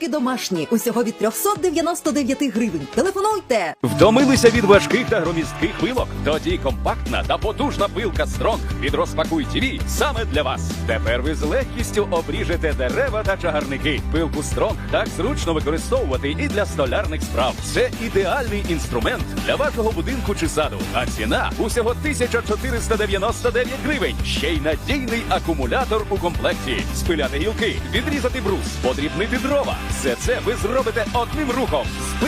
Ручки домашні. Усього від 399 гривень. Телефонуйте. Втомилися від важких та громістких пилок? Тоді компактна та потужна пилка Стронг від Розпакуй ТВ саме для вас. Тепер ви з легкістю обріжете дерева та чагарники. Пилку Стронг так зручно використовувати і для столярних справ. Це ідеальний інструмент для вашого будинку чи саду. А ціна усього 1499 гривень. Ще й надійний акумулятор у комплекті. Спиляти гілки, відрізати брус, подрібнити дрова. Все це ви зробите одним рухом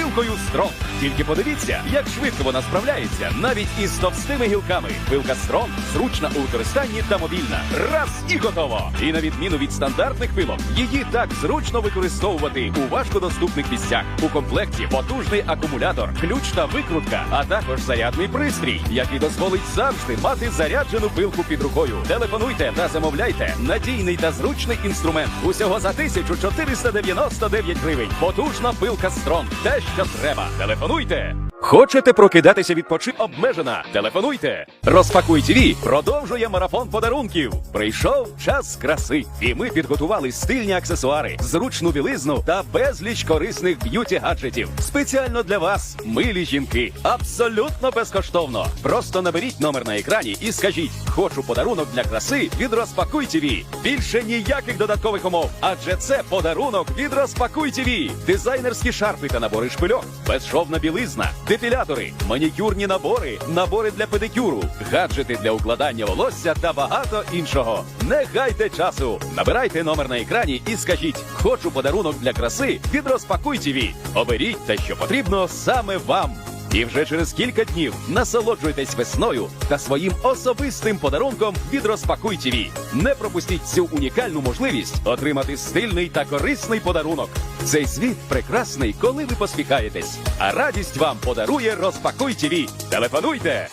пилкою Стронг. Тільки подивіться, як швидко вона справляється, навіть із товстими гілками. Пилка Стронг зручна у використанні та мобільна. Раз і готово. І на відміну від стандартних пилок, її так зручно використовувати у важкодоступних місцях. У комплекті потужний акумулятор, ключ та викрутка, а також зарядний пристрій, який дозволить завжди мати заряджену пилку під рукою. Телефонуйте та замовляйте надійний та зручний інструмент. Усього за 1499 гривень. Потужна пилка Стронг. Те, що треба. Телефонуйте. Хочете прокидатися від почи обмежена? Телефонуйте. Розпакуй ТВ продовжує марафон подарунків. Прийшов час краси, і ми підготували стильні аксесуари, зручну білизну та безліч корисних б'юті гаджетів. Спеціально для вас, милі жінки, абсолютно безкоштовно. Просто наберіть номер на екрані і скажіть: хочу подарунок для краси від Розпакуй ТВ. Більше ніяких додаткових умов, адже це подарунок від Розпакуй ТВ. Дизайнерські шарфи та набори шпильок, безшовна білизна, депілятори, манікюрні набори, набори для педикюру, гаджети для укладання волосся та багато іншого. Не гайте часу. Набирайте номер на екрані і скажіть: хочу подарунок для краси від Розпакуй ТІВІ». Оберіть те, що потрібно саме вам. І вже через кілька днів насолоджуйтесь весною та своїм особистим подарунком від Розпакуй ТВ. Не пропустіть цю унікальну можливість отримати стильний та корисний подарунок. Цей світ прекрасний, коли ви посміхаєтесь. А радість вам подарує Розпакуй ТВ. Телефонуйте